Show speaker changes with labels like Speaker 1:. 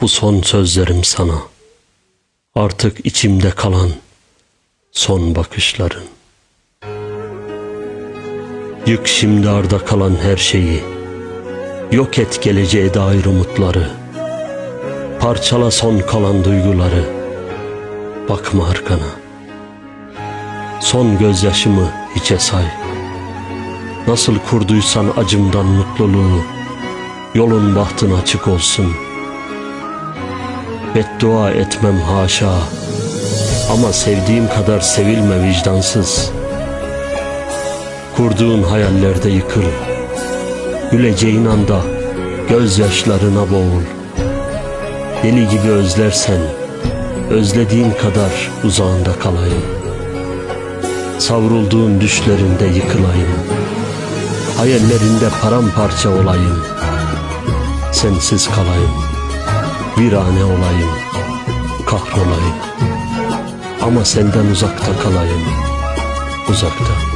Speaker 1: Bu son sözlerim sana. Artık içimde kalan son bakışların. Yık şimdi arda kalan her şeyi. Yok et geleceğe dair umutları. Parçala son kalan duyguları. Bakma arkana. Son gözyaşımı hiçe say. Nasıl kurduysan acımdan mutluluğu. Yolun bahtın açık olsun. Beddua etmem haşa. Ama sevdiğim kadar sevilme vicdansız. Kurduğun hayallerde yıkıl. Güleceğin anda gözyaşlarına boğul. Deli gibi özlersen özlediğin kadar uzağında kalayım. Savrulduğun düşlerinde yıkılayım. Hayallerinde paramparça olayım. Sensiz kalayım. Virane olayım. Kahrolayım. Ama senden uzakta kalayım. Uzakta.